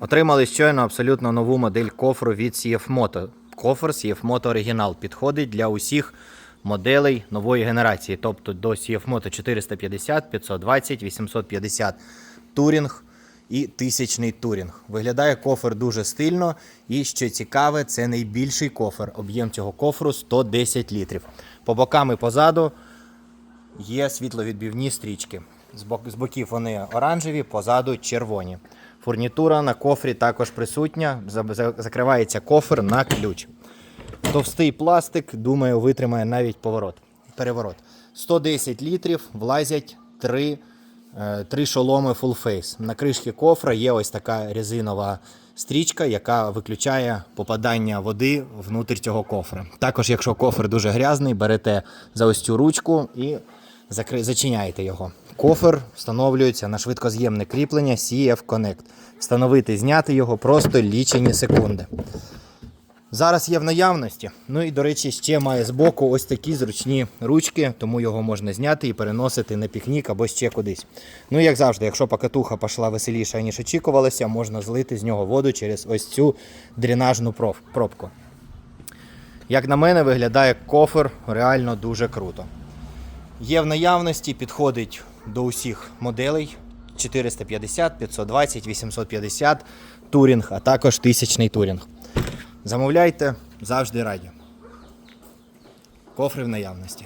Отримали щойно абсолютно нову модель кофру від CF Moto. Кофр CF Moto Original підходить для усіх моделей нової генерації, тобто до CF Moto 450, 520, 850 Touring і тисячний Touring. Виглядає кофр дуже стильно і що цікаве, це найбільший кофр. Об'єм цього кофру 110 літрів. По бокам і позаду є світловідбивні стрічки. З боків вони оранжеві, позаду червоні. Фурнітура на кофрі також присутня. За- за- Закривається кофр на ключ. Товстий пластик, думаю, витримає навіть поворот. Переворот. 110 літрів, влазять три, е, три шоломи Full Face. На кришці кофра є ось така резинова стрічка, яка виключає попадання води внутрь цього кофра. Також, якщо кофр дуже грязний, берете за ось цю ручку і закри... зачиняєте його. Кофр встановлюється на швидкоз'ємне кріплення CF Connect. Встановити, зняти його просто лічені секунди. Зараз є в наявності. Ну і, до речі, ще має збоку ось такі зручні ручки, тому його можна зняти і переносити на пікнік або ще кудись. Ну, як завжди, якщо покатуха пішла веселіше, ніж очікувалося, можна злити з нього воду через ось цю дренажну пробку. Як на мене, виглядає кофр реально дуже круто. Є в наявності, підходить до усіх моделей 450, 520, 850 турінг, а також тисячний турінг. Замовляйте, завжди раді. Кофри в наявності.